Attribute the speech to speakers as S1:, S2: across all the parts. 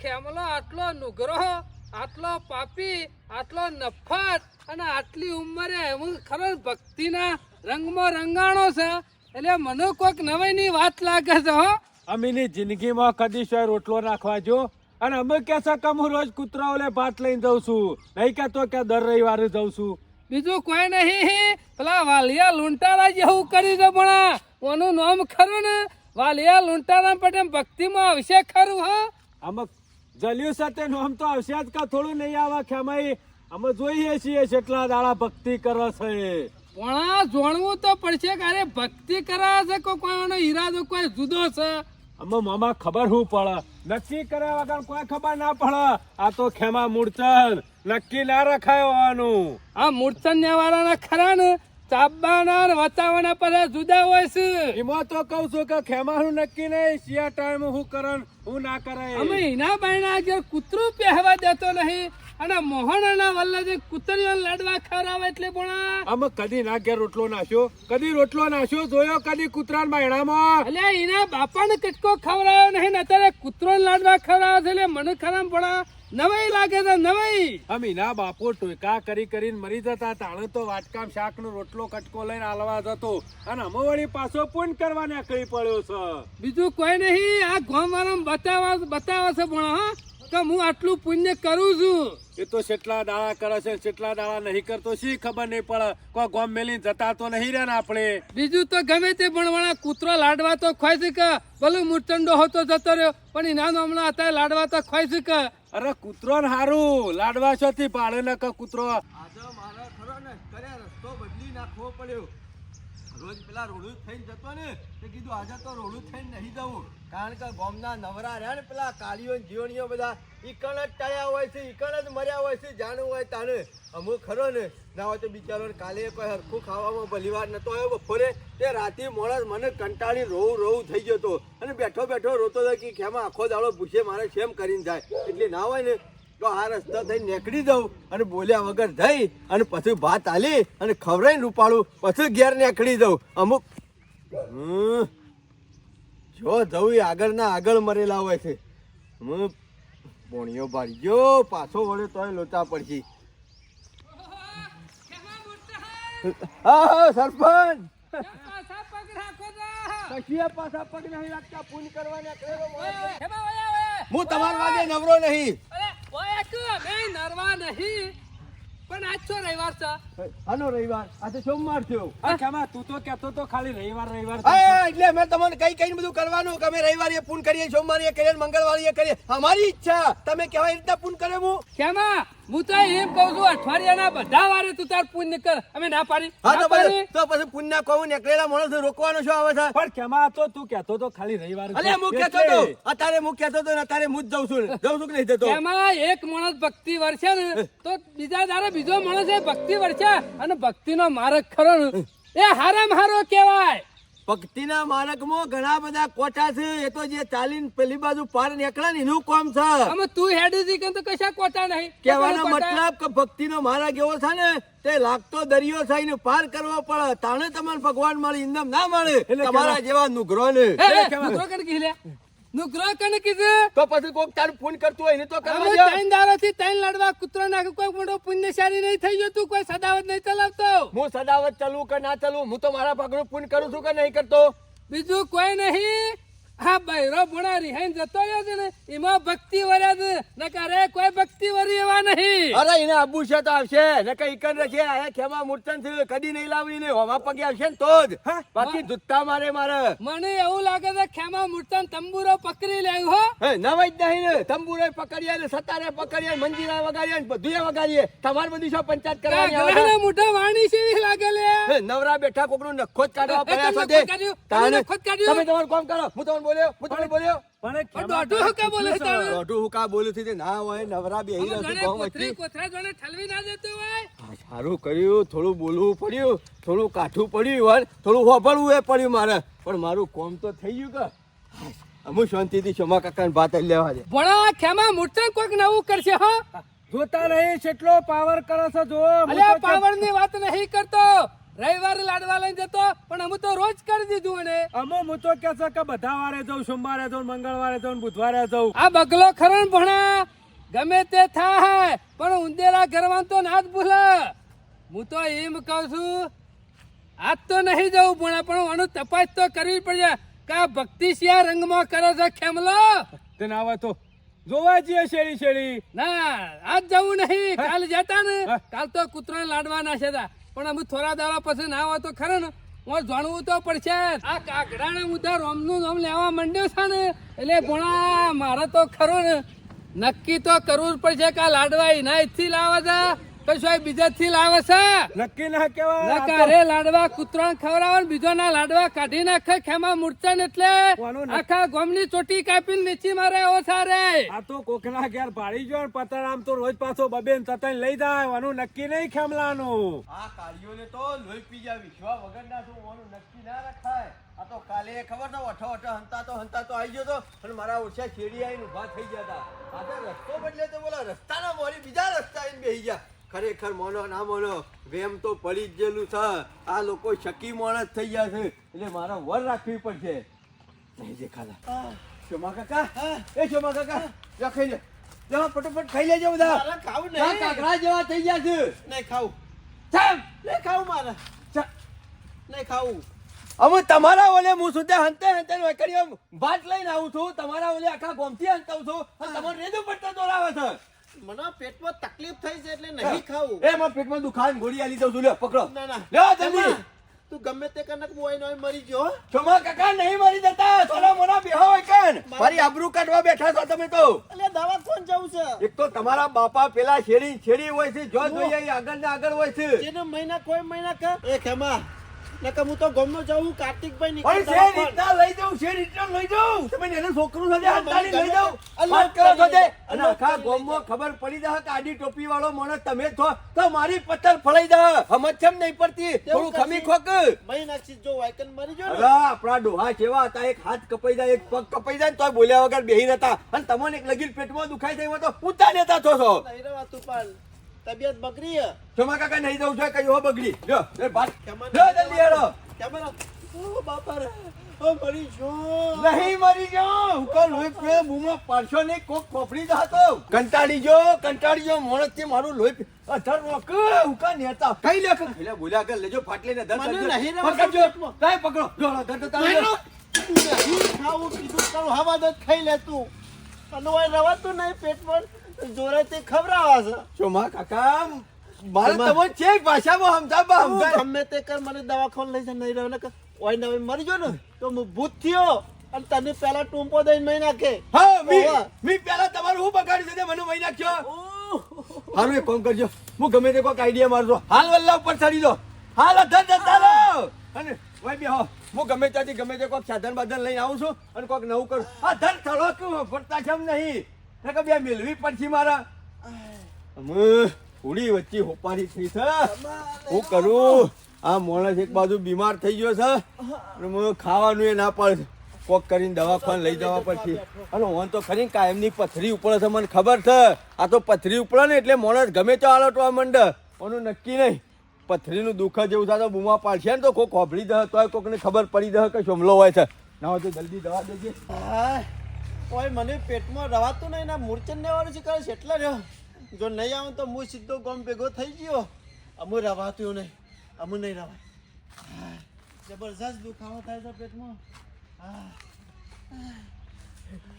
S1: કે ખેમલો આટલો નુગરો આટલો પાપી આટલો નફત અને આટલી ઉંમરે હું ખરો ભક્તિના રંગમાં રંગાણો છે એટલે મને કોઈક નવાઈની વાત લાગે છે હો.
S2: અમીની જિંદગીમાં કદી સોય રોટલો નાખવા જો? અને અમે કે છે કે હું રોજ કૂતરાઓ લે ભાત લઈને જઉં છું. નહીં કહેતો કે દર રવિવારે જઉં છું.
S1: બીજું કોઈ નહીં પેલા વાલિયા લૂંટારા જેવું કરી દો પણ ઓનું નામ ખરું ને? વાલિયા લૂંટારા પટેલ ભક્તિમાં આવશે ખરું હા.
S2: અમે જલ્યું સાથે નોમ તો આવશે. જ કા થોડું નહીં આવે ખેમાઈ. અમે જોઈએ છીએ કેટલા દાડા ભક્તિ કરે છે.
S1: પણ જોણવું તો પડશે કે અરે ભક્તિ કરાવે છે કોઈ એનો ઈરાદો કોઈ જુદો છે?
S2: અમે મામા ખબર શું પડે. નક્કી કર્યા વગર કોઈ ખબર ના પડે. આ તો ખેમા મૂર્છન. નક્કી ના રખાય હોવાનું
S1: આ મૂર્છન વાળાના ખરા ને? ચાબવાના ને પર બધા જુદા હોય છે.
S2: એમાં તો કઉ છું કે ખેમાનું નક્કી નહીં શિયા ટાઈમ હું કરન હું ના કરે
S1: અમે એના બાયના જે કૂતરું પહેવા દેતો નહીં અને મોહનના જે કૂતરીઓ લડવા ખરાવે એટલે પણ
S2: અમે કદી ના ઘેર રોટલો નાખ્યો કદી રોટલો નાખ્યો જોયો કદી કૂતરા બાયણામાં?
S1: એટલે એના બાપાને કટકો ખવડાયો નહીં ને અત્યારે કૂતરો લાડવા ખવડાવે છે એટલે મને ખરામ પણ નવાઈ લાગે તો નવાઈ.
S2: અમી ના બાપો ટોયકા કરી કરીને મરી જતા તાણે તો વાટકામ શાક નો રોટલો કટકો લઈને આલવા જતો. અને અમે વળી પાછો પૂન કરવા નીકળી પડ્યો છે.
S1: બીજું કોઈ નહીં આ ગોમ વાળા બતાવા બતાવે છે પણ હા? કે હું આટલું પુણ્ય કરું છું.
S2: એ તો કેટલા દાડા કરે છે કેટલા દાડા નહીં કરતો શી ખબર નહીં પડે. કોઈ ગોમ મેલી જતા તો નહીં રહ્યા ને આપણે.
S1: બીજું તો ગમે તે ભણવાના કૂતરો લાડવા તો ખોય છે કે ભલે મૂર્ચંડો હોતો જતો રહ્યો પણ એના હમણાં અત્યારે લાડવા તો ખોય છે કે.
S2: અરે કૂતરો ને હારું. લાડવા છો થી પાડે ને કૂતરો.
S3: આજે મારે ખરો ને, કર્યા રસ્તો બદલી નાખવો પડ્યો. રોજ પેલા રોડું થઈને જતો ને, તે કીધું આજે તો રોડું થઈને નહીં જવું. કારણ કે ગોમના નવરા રહ્યા ને પેલા કાળીઓ જીવણીઓ બધા, ઈકણ જ ટળ્યા હોય છે, ઈકણ જ મર્યા હોય છે, જાણવું હોય તાને. અમુક ખરો ને, ના હોય તો બિચારો કાલે કોઈ હરખું ખાવામાં ભલીવાર નતો આવ્યો બપોરે, તે રાતે મોડા મને કંટાળી રોવું રોવું થઈ ગયો હતો અને બેઠો બેઠો રોતો હતો કે ખેમાં આખો દાડો પૂછે મારે કેમ કરીને જાય. એટલે ના હોય ને, તો આ રસ્તા થઈ નીકળી જાઉં અને બોલ્યા વગર જઈ અને પછી ભાત આલી અને ખવડાવીને રૂપાળું, પછી ઘેર નીકળી જાઉં. અમુક, હમ. જો જવું આગળના આગળ મરેલા હોય છે. હું પોણીઓ ભારી ગયો પાછો વળે તોય લોચા પડશે. હા સરપંચ. હું તમારા વાગે નવરો નહીં.
S1: નરવા નહીં. પણ આજ રવિવાર છે.
S3: હાલો રવિવાર. આજે સોમવાર થયો.
S2: આ તું તો કેતો તો ખાલી રવિવાર રવિવાર
S3: હા એટલે અમે તમને કઈ કઈ બધું કરવાનું કે અમે રવિવારે પૂન કરીએ સોમવારે કરીએ મંગળવારે કરીએ. અમારી ઈચ્છા. તમે કેવા રીતે પૂન કરે હું
S1: કેમાં? હું તો એમ કહું છું અઠવાડિયાના બધા વારે તું તાર પુણ્ય કર અમે ના પાડી.
S3: હા તો પછી તો પછી પુણ્ય કહું નીકળેલા માણસ રોકવાનો શું આવે છે?
S2: પણ કેમાં તો તું? કેતો તો ખાલી રવિવાર
S3: અલે હું કહેતો તો અત્યારે હું કહેતો તો અત્યારે હું જ જઉં છું જઉં છું કે નહીં જતો?
S1: એમાં એક માણસ ભક્તિ વર્ષે ને તો બીજા તારે બીજો માણસ એ ભક્તિ વર્ષે અને ભક્તિનો માર્ગ ખરો ને. એ હારામ હારો કહેવાય.
S3: ભક્તિના માર્ગમાં ઘણા બધા કોટા છે. એ તો જે ચાલીને પેલી બાજુ પાર નીકળે ને એનું કોમ છે.
S1: અમે તું હેડી જી કે તો કશા કોટા નહીં?
S3: કહેવાનો મતલબ કે ભક્તિનો માર્ગ એવો છે ને તે લાગતો દરિયો થાય ને પાર કરવો પડે. તાણે તમને ભગવાન મળે ઇન્દમ ના મળે તમારા જેવા નુગરો ને.
S1: નુકરો કને કીધું?
S3: તો પછી કોક તારું ફોન કરતું હોય તો કરવા
S1: લાડવા કૂતરો નાખે કોઈ મોટો પુણ્યશાળી નહીં થઈ ગયો તું કોઈ સદાવત નહીં ચલાવતો.
S3: હું સદાવત ચલવું કે ના ચલું હું તો મારા ભાગનું પૂન કરું છું કે નહીં કરતો?
S1: બીજું કોઈ નહીં. હા બૈરો ભણા રિહાઈન જતો રહ્યો છે ને એમાં ભક્તિ વર્યા છે. નકારે કોઈ ભક્તિ વરી એવા નહીં.
S3: અરે એને આબુ છે તો આવશે. ને કઈ કન આ ખેમા મૂર્તન છે કદી નહીં લાવી ને હોમા પગે આવશે ને તો જ. બાકી જુત્તા મારે મારે.
S1: મને એવું લાગે છે ખેમા મૂર્તન તંબુરો પકડી લેવું હો.
S3: હે, નવાઈ જ નહીં ને. તંબુરો પકડીએ ને સતારે પકડીએ મંજીરા વગાડીએ ને બધુંય વગાડીએ. તમારે બધું શું પંચાયત કરવાની આવે?
S1: મોઢા વાણી છે લાગે લે.
S3: નવરા બેઠા કોકનું નખો જ કાઢવા પડ્યા છો તે.
S1: નખો જ કાઢ્યું? તમે
S3: તાને-
S1: નખો જ કાઢ્યું?
S3: તમે તમારું કામ કરો. હું તમને બોલ્યો હું તમને બોલ્યો.
S2: પણ એ
S1: પણ
S2: ખેમા
S1: દોઢું હું બોલે
S3: દોઢું હું બોલું છું ના હોય નવરા બેહી રહ્યો છું
S1: ગણે
S3: વચ્ચે.
S1: કોથળા જોડે ઠલવી ના દેતું હોય.
S3: સારું કર્યું થોડું બોલવું પડ્યું થોડું કાઠું પડ્યું વાર થોડું હોભળવું એ પડ્યું મારે. પણ મારું કોમ તો થઈ ગયું કે. અમુ શાંતિથી શોમા કાકાને ભાત લેવા દે.
S1: ભણા ખેમા મૂર્તન કોઈક નવું કરશે હા?
S2: જોતા નહીં કેટલો પાવર કરો છો જો
S1: પાવરની વાત નહીં કરતો. રવિવારે લાડવા લઈને જતો પણ અમે તો રોજ કરી દીધું અને
S2: અમો હું તો કે છે કે બધા વારે જઉં સોમવારે જઉં મંગળવારે જઉં બુધવારે જઉં.
S1: આ બગલો ખરણ ભણા ગમે તે થાય પણ ઉંદેરા ઘરમાં તો ના જ ભૂલે. હું તો એમ કહું છું આજ તો નહીં જવું ભણા પણ આનું તપાસ તો કરવી પડશે કે આ ભક્તિ શિયા રંગમાં કરે છે ખેમલો?
S2: તેના આવા તો જોવા જઈએ શેરી શેરી
S1: ના આજ જવું નહીં કાલ જતા ને કાલ તો કૂતરો લાડવા ના છે પણ અમે થોડા દાડા પછી ના હોય તો ખરો ને. હું જાણવું તો પડશે જ. આ કાગડાના મુદ્દા રોમનું નામ લેવા માંડ્યો છે ને, એટલે ભણા, મારે તો ખરો ને. નક્કી તો કરવું જ પડશે કે લાડવા એના થી લાવે છે. તો શું બીજા લાવે છે?
S2: નક્કી ના આ
S1: લાડવા કૂતરા ખવડાવે ને બીજો ના લાડવા કાઢી નાખે ખેમા મૂર્છન એટલે આખા ગોમની ચોટી કાપીને નીચી મારે એવો સારે.
S2: આ તો કોકના ઘેર પતર આમ તો રોજ પાછો બબેન તતન લઈ જાય આનું નક્કી નહીં ખેમલાનું.
S3: આ કાળીઓને તો લોહી પી જાય વિશ્વા વગરના શું હોવાનું નક્કી ના રખાય. આ તો કાલે ખબર છે અઠો વઠો હંતા તો હંતા તો આવી ગયો તો અને મારા ઓછા છેડી આવીને ઊભા થઈ ગયા હતા. આજે રસ્તો બદલે તો બોલા રસ્તાના મોરી બીજા રસ્તા આવીને બેસી ગયા. ખરેખર મોનો ના મોનો વેમ તો પડી જ ગયેલું છે. આ લોકો શકી માણસ થઈ ગયા છે. એટલે મારે વર રાખવી પડશે. નહીં દેખાલા શોમા કાકા એ શોમા કાકા રાખી લે. જા ફટોફટ ખાઈ લેજો બધા.
S4: ખાવું નહીં.
S3: કાકરા જેવા થઈ ગયા છે.
S4: નહીં ખાવું.
S3: ચાલ.
S4: નહીં ખાવું મારે. નહીં ખાવું.
S3: અમે તમારા ઓલે હું સુધી હંતે હંતે વેકડીઓ ભાત લઈને આવું છું. તમારા ઓલે આખા ગોમથી હંતાવું છું. અને તમારે રેજો પડતા દોરાવે છે.
S4: મને પેટમાં તકલીફ થઈ છે એટલે નહીં ખાવું.
S3: એ મારા પેટમાં દુખાન ગોળી આલી દઉં છું. લ્યો પકડો.
S4: ના ના.
S3: લ્યો જલ્દી.
S4: તું ગમે તે કનક બોય નોય મરી ગયો
S3: છોમા કાકા નહીં મરી જતા. થોડા મોના બેહો હોય કેન. મારી આબરૂ કાઢવા બેઠા છો તમે તો.
S4: એટલે દવા કોણ જવું છે.
S3: એક તો તમારા બાપા પેલા શેરી શેરી હોય છે જો જોઈએ આગળ ને આગળ હોય છે.
S4: જેને મહિના કોઈ મહિના કર એ ખેમા નકર હું તો ગમનો જાઉં કાર્તિકભાઈ નીકળ
S3: છે રીતના લઈ જાઉં છે રીતના લઈ જાઉં. તમે એને છોકરો સાથે હંતાડી લઈ જાઉં.
S4: અલ્લાહ
S3: કરો
S4: સાથે.
S3: અને આખા ગોમો ખબર પડી જાય કાડી ટોપી વાળો માણસ તમે છો તો મારી પથ્થર ફળાઈ જાય. સમજ નહીં પડતી? થોડું ખમી ખોક.
S4: મહિના નાખી જો વાયકન મરી ગયો
S3: અરે આપણા ડોહા કેવા હતા એક હાથ કપાઈ જાય એક પગ કપાઈ જાય તો બોલ્યા વગર બેહી નતા અને તમને એક લગીર પેટમાં દુખાઈ છે તો ઊંચા દેતા છો છો.
S4: નહીં રહેવાતું પણ તબિયત બગડી.
S3: ચોમા કાકા નહીં જવું છે કઈ હો બગડી. જો લે ભાત.
S4: ખેમા
S3: જલ્દી હેડો
S4: કેમેરા. ઓ બાપા રે. ઓ મરી જો
S3: નહીં મરી જો કોલ લોહી પે બૂમો પાડશો નહીં કોક ખોપડી હતો કંટાળી જો કંટાળી જો મોણસથી મારું લોહી અધર રોક ઉકા નેતા. કઈ લે કઈ લે બોલ્યા કર લેજો ફાટલી ને ધર
S4: મને નહીં રે
S3: પકડજો. લાય પકડો. જો ધર
S4: નહીં
S3: તારે
S4: નહીં ખાવું કીધું તારું હવા દત ખાઈ લે તું અનવાય રવાતું નહીં પેટમાં? જોરેથી ખવડાવા છે.
S3: ચોમા કાકા મારે તમે છે ભાષામાં સમજાવવા
S4: બા
S3: સમજાય.
S4: ગમે તે કર મને દવાખાને લઈ જા નહીં રહે નકર ઓય નવે મરી ગયો ને તો હું ભૂત થયો. અને તને પેલા ટૂંપો દઈને મહી નાખે.
S3: હા મી. મી પહેલા તમારું હું બગાડી દે મને મહી નાખ્યો. હારું એક કામ કરજો. હું ગમે તે કોઈક આઈડિયા મારજો. હાલ વલ્લા ઉપર ચડી દો હાલ અધર જતા રહો. અને ભાઈ બેહો હું ગમે ત્યાંથી ગમે તે કોઈક સાધન બાધન લઈને આવું છું અને કોઈક નવું કરું. આ ધર થળો કે ફરતા છે નહીં. નકર બે મેલવી પડશે મારા? અમે થોડી વચ્ચે હોપારી થઈ છે. હું કરું? આ માણસ એક બાજુ બીમાર થઈ ગયો છે. અને ખાવાનું એ ના પડે. કોક કરીને દવાખાને લઈ જવા પડશે. અને હું તો ખરી કાયમની પથરી ઉપર છે મને ખબર છે. આ તો પથરી ઉપર ને એટલે માણસ ગમે તો આલટવા માંડે. ઓનું નક્કી નહીં. પથરીનું દુઃખ જેવું થાય તો બૂમા પાડશે ને તો કોક હોભળી દે તો કોકને ખબર પડી દે કે શમલો હોય છે. ના હોય તો જલ્દી દવા દેજે.
S4: હાય. ઓય મને પેટમાં રવાતું નહીં ના મૂર્છન લેવાનું છે કરે છે એટલે રહ્યો. જો નહીં આવું તો હું સીધો ગમ ભેગો થઈ ગયો. અમુ રવાતું નહીં અમુ નહીં રવાય. જબરજસ્ત દુખાવો થાય છે પેટમાં. હા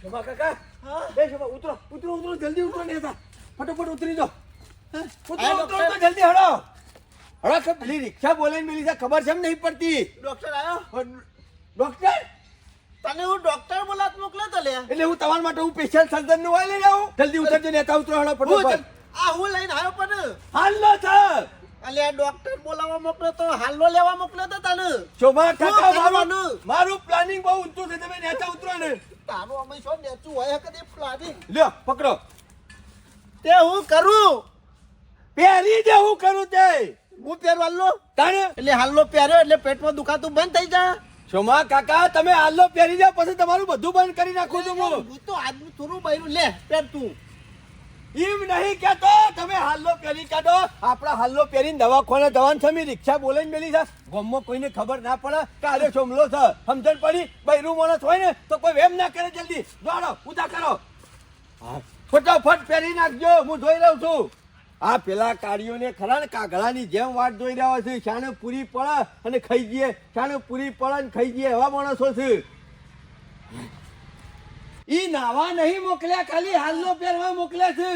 S3: શોભા કાકા.
S4: હા?
S3: શોભા ઉતરો ઉતરો ઉતરો જલ્દી ઉતરો ને હતા. ફટોફટ ઉતરી જાઓ. ઉતરો ઉતરો તો જલ્દી હળો હળો કે પેલી રિક્ષા બોલાવીને મેલી છે ખબર છે એમ નહીં પડતી?
S4: ડોક્ટર આવ્યો
S3: ડોક્ટર?
S4: તને હું ડોક્ટર બોલાત મોકલે તો લે.
S3: એટલે હું તમારા માટે હું સ્પેશિયલ સર્જનનું લઈ આવું. જલ્દી ઉતરજો નેતા ઉતરો હળો ફટોફટ.
S4: આ હું લઈને આવ્યો પણ.
S3: હાલો સર
S4: અલે ડોક્ટર બોલાવવા મોકલ્યો તો હાલનો લેવા મોકલ્યો તો તને
S3: શોભા કાકા મારું મારું પ્લાનિંગ બહુ ઊંચું છે તમે નેતા ઉતરો ને.
S4: તારું અમે શું નેચું હોય કદી પ્લાનિંગ
S3: લ્યો પકડો.
S4: તે હું કરું.
S3: પહેરી જે હું કરું તે.
S4: હું પહેરવા લો
S3: તાણે?
S4: એટલે હાલનો પહેર્યો એટલે પેટમાં દુખાતું બંધ થઈ જાય
S3: શોમા કાકા તમે હાલો પહેરી જાઓ પછી તમારું બધું બંધ કરી નાખું છું હું.
S4: હું તો આજનું થોડું બૈરું લે પહેર તું.
S3: એમ નહીં કેતો તમે હાલ્લો પહેરી કાઢો. આપણા હાલ્લો પહેરીને દવાખાને દવાન છે મેં રિક્ષા બોલાઈને મેલી છે. ગામમાં કોઈને ખબર ના પડે કાલે છોમલો છે. સમજણ પડી બૈરું માણસ હોય ને તો કોઈ વેમ ના કરે જલ્દી. દોડો ઉતા કરો. ફટાફટ પહેરી નાખજો હું જોઈ રહ્યો છું. આ પેલા કાર્યોને ખરા ને કાગડાની જેમ વાટ જોઈ રહ્યા છે. શાને પૂરી પડે અને ખાઈ જઈએ શાને પૂરી પડે ને ખાઈ જઈએ એવા માણસો છે. ઈ નાવા નહીં મોકલ્યા ખાલી હાલનો પહેરવા મોકલ્યા છે.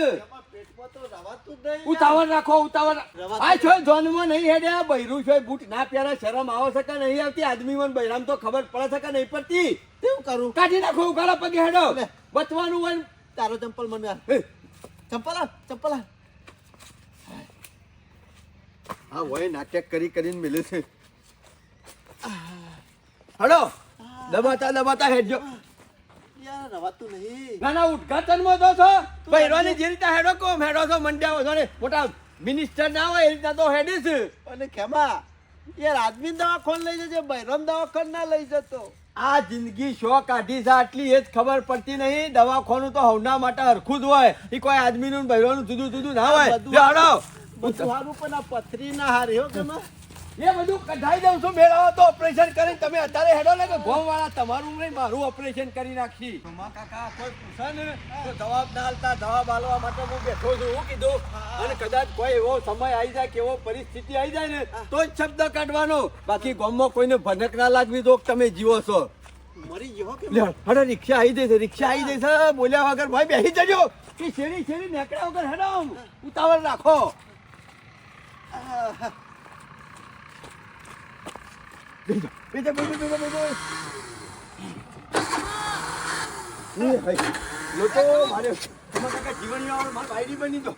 S3: ઉતાવળ રાખો ઉતાવળ આ છો જોનમાં નહીં હેડ્યા બૈરું છો બૂટ ના પહેરા શરમ આવે છે કે નહીં આવતી? આદમી મન બૈરામ તો ખબર પડે છે કે નહીં પડતી?
S5: કેવું કરું?
S3: કાઢી નાખો ઉગાડા પગે હેડો. બચવાનું હોય
S5: તારો ચંપલ મને. ચંપલ ચંપલ
S3: આ હોય નાટક કરી કરીને મિલે છે. હડો દબાતા દબાતા હેડજો.
S5: યાર રવાતું નહીં.
S3: નાના ઉદઘાટનમાં તો છો. બૈરાની જે રીતે હેડો કોમ હેડો છો મંડ્યા છો ને મોટા મિનિસ્ટર ના હોય એ રીતના તો હેડે
S5: અને ખેમા યાર આદમી દવાખાન લઈ જજે બૈરમ દવાખાન ના લઈ જતો.
S3: આ જિંદગી શો કાઢી છે આટલી એ જ ખબર પડતી નહીં. દવાખાનું તો હવના માટે હરખું જ હોય. એ કોઈ આદમીનું નું બૈરાનું જુદું જુદું ના હોય.
S5: બધું- સારું પણ આ પથરી ના હારે હો
S3: એ બધું કઢાઈ દઉં છું મેળવો તો ઓપરેશન કરીને તમે અત્યારે હેડો ને કે ગોમ વાળા તમારું નહીં મારું ઓપરેશન કરી નાખી. કાકા કોઈ પૂછે ને તો જવાબ ના આલતા જવાબ આલવા માટે હું બેઠો છું હું કીધું અને કદાચ કોઈ એવો સમય આવી જાય કે એવો પરિસ્થિતિ આવી જાય ને તો જ શબ્દ કાઢવાનો. બાકી ગોમમાં કોઈને ભનક ના લાગવી તો તમે જીવો છો.
S5: મરી ગયો કે
S3: હડો રિક્ષા આવી છે રિક્ષા આવી છે બોલ્યા વગર ભાઈ બેસી જજો. કે શેરી શેરી નેકડા વગર હેડો. ઉતાવળ રાખો. બેસો, બેસો, બેસો, બેસો, બેસો. એ મારે તમારા કાકા જીવન મારા ભાઈની બની તો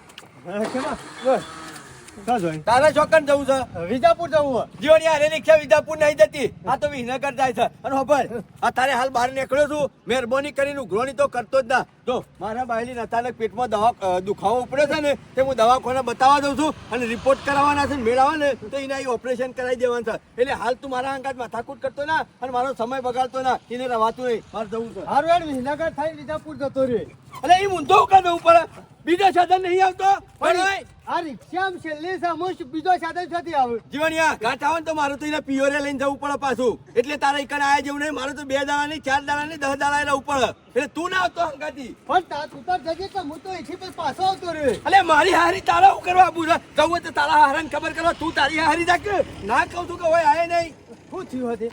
S3: તારે ચોકન જવું છે.
S5: વિજાપુર જવું
S3: જીવની હારે રિક્ષા વિજાપુર નહીં જતી. આ તો વિનગર જાય છે. અને ખબર આ તારે હાલ બહાર નીકળ્યો છું. મહેરબાની કરીને ઉઘરોની તો કરતો જ ના. જો મારા બાયલી અચાનક પેટમાં દવા દુખાવો ઉપડ્યો છે ને તે હું દવાખાને બતાવવા દઉં છું અને રિપોર્ટ કરાવવાના છે ને મેળવવા ને તો એના ઓપરેશન કરાવી દેવાનું છે. એટલે હાલ તું મારા અંગાત માથાકૂટ કરતો ના અને મારો સમય બગાડતો ના. એને રવાતું નહીં. મારે જવું છે.
S5: હારું યાર વિનગર થાય વિજાપુર જતો રે
S3: અરે એ ઊંધો ઉકા ઉપર. બીજો સાધન નહીં આવતો? પણ ઓય,
S5: આ રિક્ષા છેલ્લી સમૂહ બીજો સાથે છતી આવે.
S3: જીવણિયા ઘાટ આવે તો મારું તો એને પિયોરે લઈને જવું પડે પાછું. એટલે તારે ઈકન આયા જેવું નહીં. મારું તો બે દાડા નહીં ચાર દાડા નહીં દસ દાડા રહેવું પડે. એટલે તું ના આવતો હંગાતી
S5: પણ તા તું તો જજે કે હું તો એથી પર પાછો આવતો રે
S3: અલે મારી હારી તારા હું કરવા આપું છે? જવું તો તારા હારાને ખબર કરવા. તું તારી હારી રાખ. ના કહું તું કે હોય આય નહીં.
S5: શું થયું હતી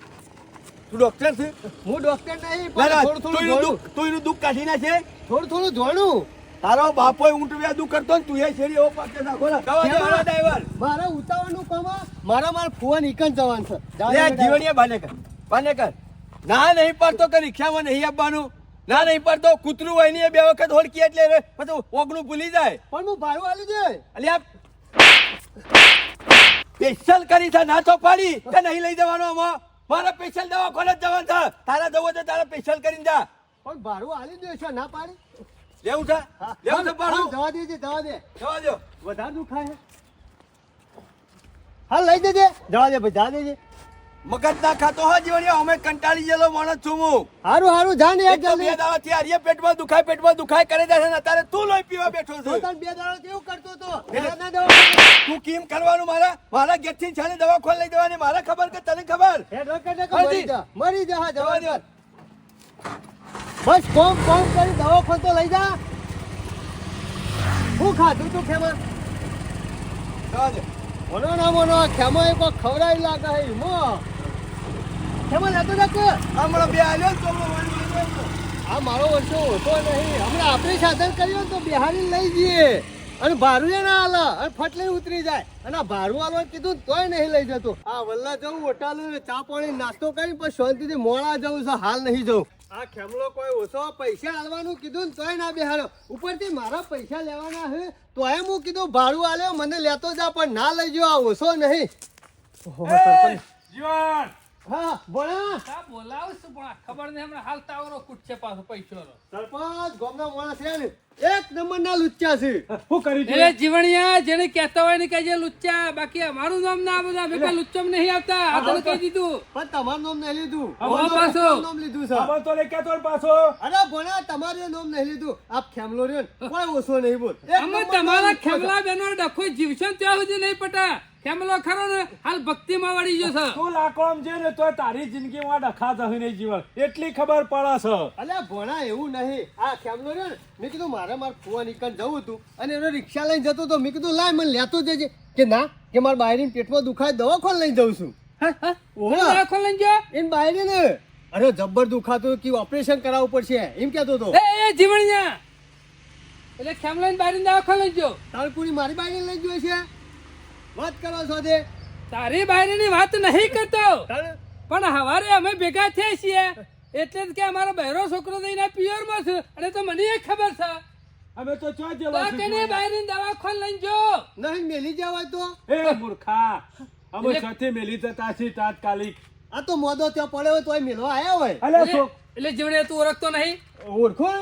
S3: તું ડોક્ટર છે?
S5: હું ડોક્ટર નહીં
S3: ના, ના, તું એનું દુઃખ કાઢી નાખે.
S5: થોડું થોડું જોડું
S3: તારો બાપો ઊંટ વ્યાદુ કરતો ને તું એ શેરી એવો પાકે નાખો ને. ડ્રાઈવર.
S5: મારે ઉતાવળનું કામ. મારા માર ફોન ઈકન જવાનું છે. જા
S3: લે
S5: જા, જા.
S3: જીવણીયા બાને કર બાને કર ના નહીં પડતો કે રિક્ષામાં નહીં આવવાનું ના નહીં પડતો કૂતરું હોય ને બે વખત હોડકી એટલે પછી ઓગણું ભૂલી જાય.
S5: પણ હું ભાડું આલી દે
S3: અલે આપ સ્પેશિયલ કરી છે ના તો પાડી કે નહીં લઈ જવાનો આમાં. મારા સ્પેશિયલ દવાખાને જ જવાનું છે. તારા જવું છે તો તારા સ્પેશિયલ કરીને જા.
S5: પણ ભાડું આલી દે છે ના પાડી.
S3: લેવું છે? લેવું છે
S5: હા, દવા દેજે દવા દે.
S3: દવા દો.
S5: વધારે દુખાય હા. લઈ દેજે જવા દે ભાઈ જા દેજે.
S3: મગજ ના ખાતો હો જીવણીયા અમે કંટાળી ગયેલો માણસ છું હું.
S5: હારું હારું જા ને
S3: એક બે દાડા થી હારીએ પેટમાં દુખાય પેટમાં દુખાય કરે છે ને અત્યારે તું લોહી પીવા બેઠો છે.
S5: તને બે દાડો કેવું કરતો તો? ના દવા
S3: તું કેમ કરવાનું? મારા મારા ઘેરથી છાને દવા ખોલ લઈ દેવાની. મારા ખબર કે તને ખબર?
S5: હે ડોક્ટર ને. મરી જા. મરી જા હા જવા દે. બસ કોમ કોમ કરી દવા ખોલતો લઈ જા. શું ખાધું તું ખેમા? મોનો ના મોનો ખેમા એક ખવડાવી લાગે હે મો ખેમા લેતો જાક
S3: હમણાં બે આલ્યો તો.
S5: આ મારો વર્ષો હોતો નહીં. હમણાં આપણે સાધન કર્યું તો બિહારી લઈ જઈએ. અને ભારું એ ના હાલે અને ફટ ઉતરી જાય. અને આ ભારું હાલવા કીધું તોય નહીં લઈ જતો. આ વલ્લા જવું ઓટાલું ચા પાણી નાસ્તો કરી પછી શાંતિથી મોડા જવું છે હાલ નહીં જવું. આ ખેમલો કોઈ ઓછો પૈસા આલવાનું કીધું ને તોય ના બેહાડ્યો ઉપરથી મારા પૈસા લેવાના છે તોય હું કીધું ભાડું આલ્યો, મને લેતો જા, પણ ના લઈ આ ઓછો નહીં.
S2: જીવન!
S5: હા ભણા
S1: કા બોલાવું છું પણ ખબર નહીં હમણાં હાલ તાવરો કૂટશે પાછો પૈસોનો.
S5: સરપંચ ગામના માણસ છે ને એક નંબરના લુચ્ચા છે.
S2: શું કરી
S1: એટલે જીવણિયા જેને કહેતા હોય ને કહેજે લુચ્ચા બાકી અમારું નામ ના બધા અમે કોઈ લુચ્ચમ નહીં આવતા. આ તને કહી દીધું?
S5: પણ તમારું નામ નહીં લીધું.
S2: અમારું
S5: અમારું નામ લીધું છે
S2: આમાં તો લઈ કેતો પાછો.
S5: અરે ભણા તમારું નામ નહીં લીધું. આપ ખેમલો રહ્યો કોઈ ઓછો નહીં બોલ.
S1: અમે તમારા. ખેમલા બેનો ડખો જીવશો ત્યાં સુધી નહીં પટા ખેમલો ખરો ને? હાલ ભક્તિમાં વળી ગયો છે.
S2: તું લાકડો જે ને તો તારી જિંદગીમાં ડખા થઈ નહીં જીવન એટલી ખબર પડે છે.
S5: અલ્યા ભણા એવું નહીં. આ રહ્યો ને? મેં કીધું મારે મારે ફુવા નીકળ જવું હતું અને એનો રિક્ષા લઈને જતો તો મેં કીધું લાય મને લેતો જજે. કે ના કે મારા બાયરી પેટમાં દુખાય દવાખાને લઈને જઉં છું.
S1: હા, હા? દવાખાને લઈને ગયો?
S5: એને બાયરી ને અરે જબ્બર દુખાતું કે ઓપરેશન કરાવવું પડશે એમ કહેતો હતો.
S1: એ એ જીવણિયા. એટલે ખેમલા ને બારી દવાખાને લઈ ગયો?
S5: તારકુડી મારી બાયરી લઈ જોઈ છે? વાત કરો છો દે
S1: તારી બાયરીની વાત નહીં કરતો. પણ હવારે અમે ભેગા થયા છીએ. એટલે જ કે અમારો બહેરો છોકરો થઈને પિયરમાં છે. અને તો મને એ ખબર છે.
S2: અમે તો ચો
S1: તો
S2: જેવા
S1: કને
S2: છીએ.
S1: દવા ખોલ લઈ જો.
S5: નહીં મેલી જવાય તો.
S2: એ મૂર્ખા. અમે સાથે મેલી જતા છીએ તાત્કાલિક.
S5: આ તો મોદો ત્યાં પડ્યો હોય તોય મેલવા આયા હોય.
S1: એટલે જીવડે તું ઓળખતો નહીં.
S5: ઓળખો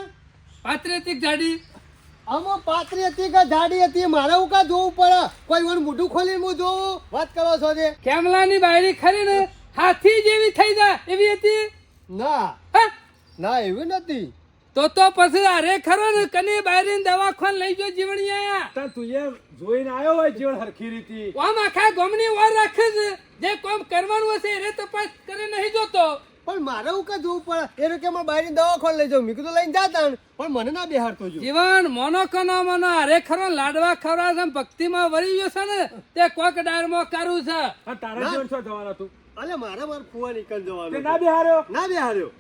S1: પાત્રેતિક જાડી
S5: આમાં પાતરી હતી કે જાડી હતી? મારે હું કા જોવું પડે? કોઈ વાર મોઢું ખોલીને હું જોઉં? વાત કરો છો જે.
S1: કેમલાની બાયરી ખરી ને? હાથી જેવી થઈ જાય એવી હતી?
S5: ના.
S1: હા?
S5: ના એવી નથી.
S1: તો તો પછી અરે ખરો ને કની બાયરીને દવાખાને લઈ જો જીવણિયા
S2: તા તું એમ જોઈને આવ્યો હોય જીવન હરખી રીતી.
S1: આમ આખા ગમની વાર રાખે છે. જે કોમ કરવાનું હશે એને તપાસ કરે નહીં જોતો.
S5: પણ મારે હું કા જોવું પડે? એને કે મારે બાયરી દવાખાને લઈ જાઉં. મીકું તો લઈને જાતા પણ મને ના બેહાડતો જો.
S1: જીવન મોનો કનો મોનો અરે ખરો લાડવા ખવડાવે છે ભક્તિમાં વળી ગયો છે ને તે કોક ડારમાં કરું છે.
S2: આ તારા જીવન છો થવાનું તું
S5: અલે મારા મારે ફુવા નીકળ
S2: તે
S5: જવાનું
S2: ના બિહાર્યો?
S5: ના બેહાડ્યો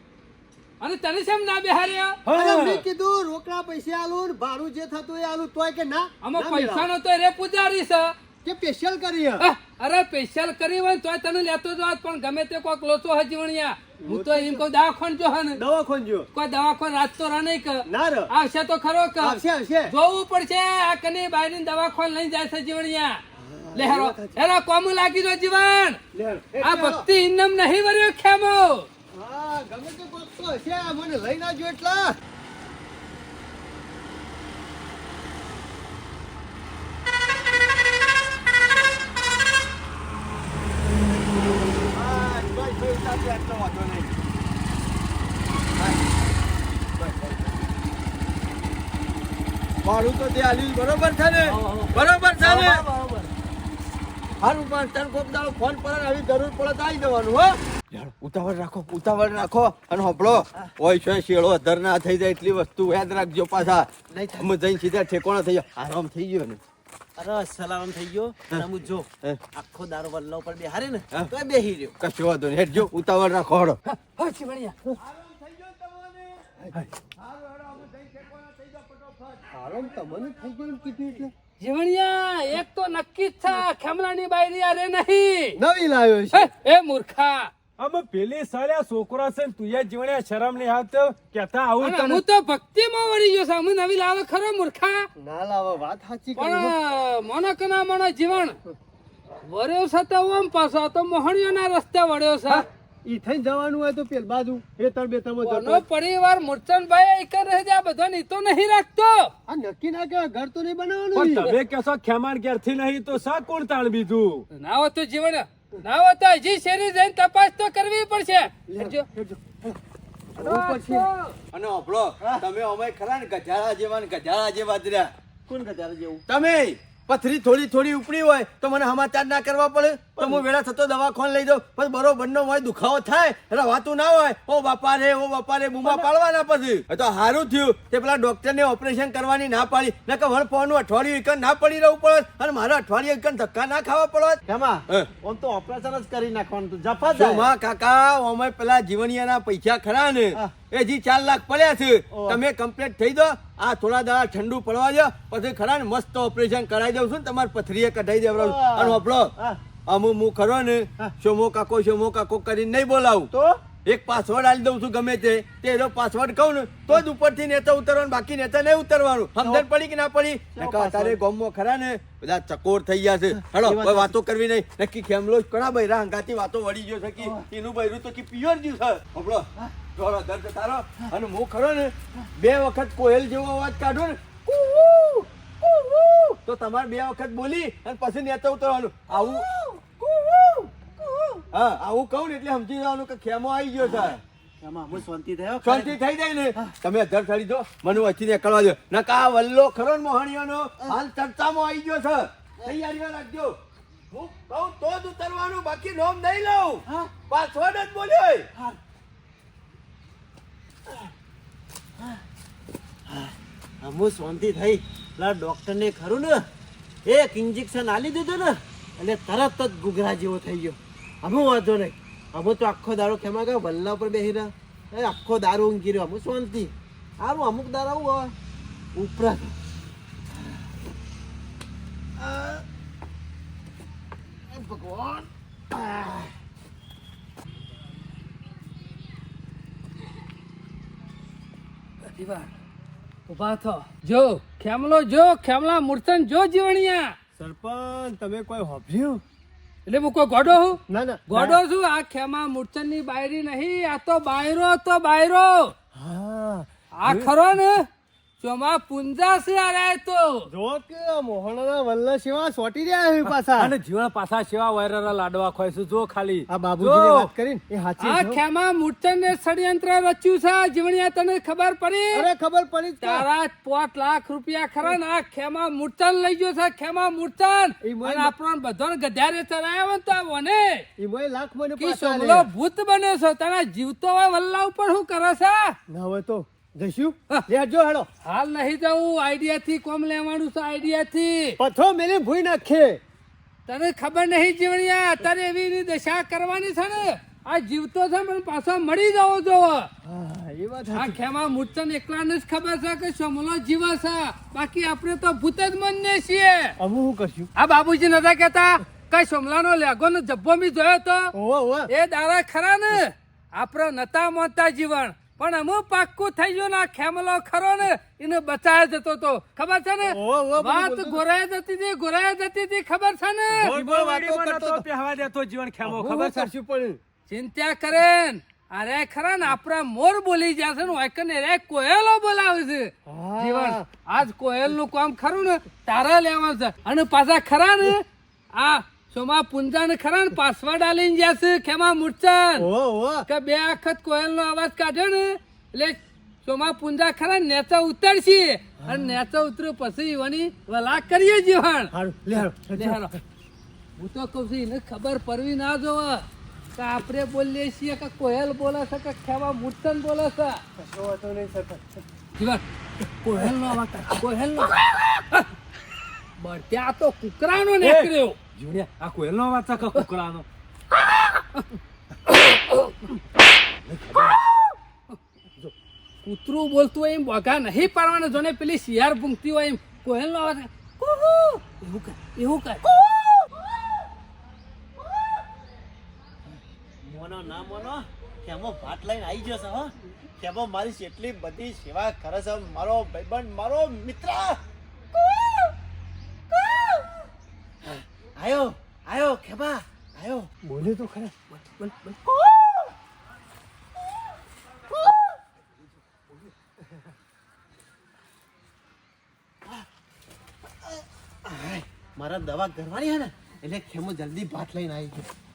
S1: અને તને શેમ ના બેહાર્યા?
S5: અરે મેં કીધું રોકડા પૈસા આલું ને ભાડું જે થતું એ આલું તોય કે ના?
S1: આમાં
S5: ના
S1: પૈસા નો તો રે પૂજારી છે.
S5: કે સ્પેશિયલ કરી
S1: અરે સ્પેશિયલ કરી હોય તોય તને લેતો જ પણ ગમે તે કોક લોચો હજીવણિયા. હું તો એમ કહું દવાખાન જો હે ને.
S5: દવાખાને જો.
S1: કોઈ દવાખાન રાત તો રા નહીં કર
S5: ના ર.
S1: આવશે તો ખરો કર
S5: આવશે આવશે.
S1: જોવું પડશે આ કની બાયની દવાખાન લઈ જાય છે જીવણિયા લે હેરો હેરો કોમ લાગી જો જીવન. આ. ભક્તિ ઇન્નમ નહીં વર્યો ખેમો.
S5: હા ગમે તે કોક તો હશે મને લઈ ના જો એટલા હા, બસ, બસ, ચાલશે, આટલો વાંધો નહીં. હા, બસ, બસ. મારું તો તે આલ્યું બરોબર છે ને? બરોબર છે ને? હારું પણ તને કોક દાડો ફોન પર આવી જરૂર પડે તો આવી જવાનું હો.
S3: ઉતાવળ રાખો ઉતાવળ રાખો. અને હોપળો ઓય છે શેળો અધર ના થઈ જાય એટલી વસ્તુ યાદ રાખજો પાછા. અમે જઈને સીધા ઠેકોણા થઈ જાય આરામ થઈ ગયો ને?
S5: અરે સલામ થઈ ગયો. તમે જો આખો દારો વલ્લો પર બેહારે ને. તો બેહી રહ્યો.
S3: કશો વાંધો નહીં. હેઠજો ઉતાવળ રાખો હળો
S1: હો જીવણિયા
S5: આરામ તમને થઈ ગયો કીધું એટલે.
S1: જીવણિયા એક તો નક્કી જ છે ખેમલાની બાયરી અરે નહીં.
S5: નવી લાવ્યો છે.
S1: એ મૂર્ખા.
S2: અમે પેલી સાલ્યા છોકરા છે તું એ જીવણિયા શરમ નહીં આવતો કેતા આવું તમે
S1: હું તો ભક્તિમાં વળી ગયો સામે અમે નવી લાવે ખરો મૂર્ખા.
S5: ના લાવે વાત સાચી
S1: પણ મોનો કના મોનો જીવણ. વળ્યો છે તો ઓમ પાછો આ તો ના રસ્તે વળ્યો છે.
S5: ઈ થઈ જવાનું હોય તો પેલ બાજુ એ તળ બે તળ
S1: કોનો
S5: જતો
S1: પરિવાર મૂર્છનભાઈ એક રહે છે આ બધા તો નહીં રાખતો.
S5: આ નક્કી ના કે ઘર તો નહીં બનાવવાનું પણ
S2: તમે કહેશો ખેમાણ ઘેરથી નહીં તો સા કોણ તાણ બીજું?
S1: ના હોત તો જીવન ના હોત તો હજી શેરી જઈને તપાસ તો કરવી પડશે.
S5: લેજો
S3: અને હોપળો તમે અમે ખરા ને ગજાળા જેવા ને ગજાળા જેવા જ રહ્યા.
S5: કોણ ગજારા જેવું?
S3: તમે પથરી થોડી થોડી ઉપડી હોય તો મને સમાચાર ના કરવા પડે. તો હું વેળા થતો દવાખાન લઈ જાઉં. પછી બરોબર નો હોય દુખાવો થાય એટલે વાતું ના હોય. ઓ બાપા રે ઓ બાપા રે બૂમા પાડવાના પછી. તો સારું થયું તે પેલા ડોક્ટર ને ઓપરેશન કરવાની ના પાડી. નકર વળ પહોંચનું અઠવાડિયું એકન ના પડી રહેવું પડે અને મારે અઠવાડિયું એકન ધક્કા ના ખાવા પડે એમાં
S5: ઓમ તો ઓપરેશન જ કરી નાખવાનું. જફા
S3: કાકા અમે પેલા જીવણિયાના પૈસા ખરા ને. એ જી ચાર લાખ પડ્યા છે. તમે કમ્પ્લીટ થઈ દો. આ થોડા દાડા ઠંડુ પડવા દો. પછી ખરા ને મસ્ત ઓપરેશન કરાવી દઉં છું ને તમારી પથરીએ કઢાઈ દેવડાવું અને આપણો
S5: અમુક
S3: અમુ હું ખરો ને. શોમો કાકો શોમો કાકો કરીને નહીં બોલાવું.
S5: તો?
S3: એક પાસવર્ડ આલી દઉં છું ગમે તે તેનો પાસવર્ડ કહું ને તો જ ઉપરથી નેતા ઉતરવાનું બાકી નેતા નહીં ઉતરવાનું. સમજણ પડી કે ના પડી? નકર અત્યારે ગોમો ખરા ને બધા ચકોર થઈ ગયા છે. હેડો કોઈ વાતો કરવી નહીં. નક્કી ખેમલો ઘણા બૈરા હંગાતી વાતો વળી ગયો છે કે એનું બૈરું તો કે પિયોર જ્યું છે. હબળો જોડો દર્દ તારો. અને હું ખરો ને બે વખત કોયલ જેવો અવાજ કાઢો ને તો તમારે બે વખત બોલી અને પછી નેતા ઉતરવાનું. આવું. હા આવું કહું ને એટલે સમજી જવાનું કે ખેમો આવી ગયો છે.
S5: એમાં હું શાંતિ થયો?
S3: શાંતિ થઈ જાય ને? તમે અધર ચડી દો મને વચ્ચે નીકળવા દો. નકા આ વલ્લો ખરો ને મોહણીઓનો હાલ ચર્ચામાં આવી ગયો છે. તૈયારીમાં રાખજો. હું કહું તો જ ઉતરવાનું બાકી નોમ નહીં લઉં.
S5: હા.
S3: પાસવર્ડ જ બોલ્યો
S5: હા હું શાંતિ થઈ. પેલા ડોક્ટરને ખરું ને એક ઇન્જેક્શન આલી દીધું ને એટલે તરત જ ગુગરા જેવો થઈ ગયો. અમે વાંધો નહીં. અમે તો આખો દારો ખેમા ગયા વલ્લા ઉપર બેસી રહ્યા એ આખો દારૂ ઊંઘી રહ્યો. અમે શાંતિ. સારું અમુક દારૂ આવું હોય. ઉપરા ભગવાન.
S1: દીવા ઊભા થો. જો ખેમલો જો ખેમલા મૂર્તન જો જીવણિયા.
S5: સરપંચ તમે કોઈ હોભ્યું?
S1: એટલે હું કોઈ ગોડો હું?
S5: ના ના.
S1: ગોડો છું? આ ખેમા મૂર્છનની બાયરી નહીં આ તો બાયરો તો બાયરો.
S5: હા.
S1: આ ખરો ને? ચોમા પુંજા છે અરે તો.
S5: જો કે મોહનના વલ્લા સેવા સોટી રહ્યા છે પાછા.
S2: અને જીવન પાછા સેવા વાયરરા લાડવા ખોય છે જો ખાલી.
S5: આ બાબુજીને
S2: જો.
S5: વાત કરીને એ હાચી
S1: આ ખેમા મૂર્તન ને ષડયંત્ર રચ્યું છે જીવણિયા તને ખબર પડી?
S5: અરે ખબર પડી.
S1: તારા પોત લાખ રૂપિયા ખરા ને આ ખેમા મૂર્તન લઈ ગયો છે ખેમા મૂર્તન અને આપણો બધો ગધારે ચરાયો ને તો મને
S5: ઈ મોય લાખ મને પાછા.
S1: ભૂત બન્યો છે તારા જીવતો હોય વલ્લા ઉપર શું કરે છે?
S5: ના હોય તો જઈશું લેજો હેડો.
S1: હાલ નહીં જવું આઈડિયા થી કોમ લેવાનું છે આઈડિયા થી
S5: પથો મેલે ભૂઈ નાખે.
S1: તને ખબર નહીં જીવણિયા? અત્યારે એવી દશા કરવાની છે ને? આ જીવતો છે પણ પાછો મળી જવો જોવો.
S5: હા એ વાત
S1: આ. ખેમા મૂર્તન એકલાને જ ખબર છે કે સમલો જીવ છે? બાકી આપણે તો ભૂત જ મનને છીએ.
S5: અમે શું કરશું?
S1: આ બાબુજી નતા કેતા કઈ સોમલાનો લેગો ને જબ્બો મી જોયો તો? એ દારા ખરા ને? આપણો નતા મોતા જીવન. પણ અમુક પાક્કું થઈ ગયું ના ખેમલો ખરો ને એને બચાય જતો તો. ખબર છે ને? વાત ગોરાય જતી હતી ગોરાય જતી હતી ખબર છે ને?
S5: બોલ, બોલ, વાતો
S2: જીવન
S5: કરતો
S2: નતો
S5: હતો.
S2: પહેવા દેતો જીવન ખેમો ખબર છે?
S5: શું પણ
S1: ચિંતા કરે અરે ખરા ને આપણા મોર બોલી જશે ને વાયકને રે કોયલો બોલાવે છે. જીવન આજ કોયલનું કામ ખરું ને તારા લેવા છે. અને પાછા ખરા ને આ સોમા પુંજાને ખરા ને પાસવર્ડ આલીને જશે ખેમા મૂર્છન.
S5: ઓ ઓ.
S1: કે બે વખત કોયલ નો અવાજ કાઢ્યો ને એટલે સોમા પુંજા ખરા નેચા ઉતરશે. અને નેચા ઉતર્યો પછી વણી વલા કરીએ
S5: જીવણ. લે હારું.
S1: હું તો કહું છું એને ખબર પડવી ના જોવે કે આપણે બોલીએ છીએ કે કોયલ બોલે છે કે ખેવા મૂર્તન બોલે છે.
S5: કશો વાંધો નહીં
S1: અવાજ કાઢ, કોયલ નો બળત્યા તો કુકરાનો નીકળ્યો.
S2: જીવણિયા આ કોયલનો અવાજ છે કુકડાનો
S1: કૂતરું બોલતું હોય એમ, બોગા નહીં પાડવાનું, જોને પેલી શિયાળ પૂંગતી હોય એમ. કોયલ નો અવાજ. એવું કર એવું કર.
S5: મોનો ના મોનો, કેમો ભાત લઈને આવી જશે હો? કેમો મારી જેટલી બધી સેવા કરે છે, મારો ભાઈબંધ, મારો મિત્ર. આયો આયો ખેબા આયો બોલે તો ખરા બોલ બોલ મારા દવા કરવાની હે ને એટલે ખેમો જલ્દી ભાત લઈને આવી ગયો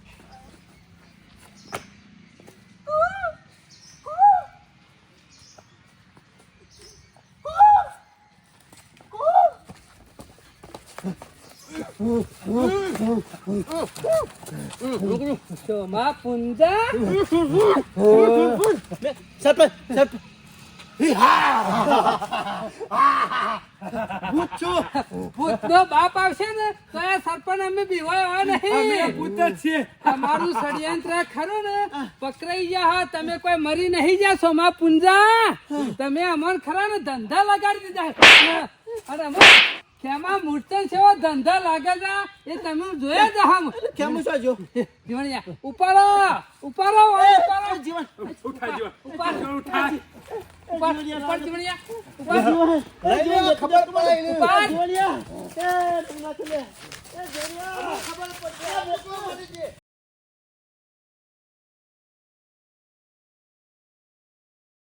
S1: સોમા પુંજા
S5: સરપંચ સરપંચ ભૂત છું
S1: ભૂતનો બાપ આવશે ને તો આ સરપંચ અમે બીવાય નહીં
S2: ભૂત જ છીએ
S1: તમારું ષડયંત્ર ખરું ને પકડાઈ ગયા હા તમે કોઈ મરી નહીં જા સોમા પુંજા તમે અમાર ખરા ને ધંધા લગાડી દીધા અને ખેમા મૂર્તન સેવા ધંધા લાગે છે? એ તમે જોયા જ હમ.
S4: કેમ છો જો?
S1: જીવણિયા ઉપાડો ઉપાડો ઉપાડો.
S4: જીવન
S2: ઉઠા જીવન
S1: ઉપાડો
S2: ઉઠા.
S1: ઉપાડ ઉપાડ જીવણિયા ઉપાડ
S4: લઈ ખબર પડે.
S1: ઉપાડ.
S4: જીવણિયા એ તું નાખ લે એ જીવણિયા ખબર પડે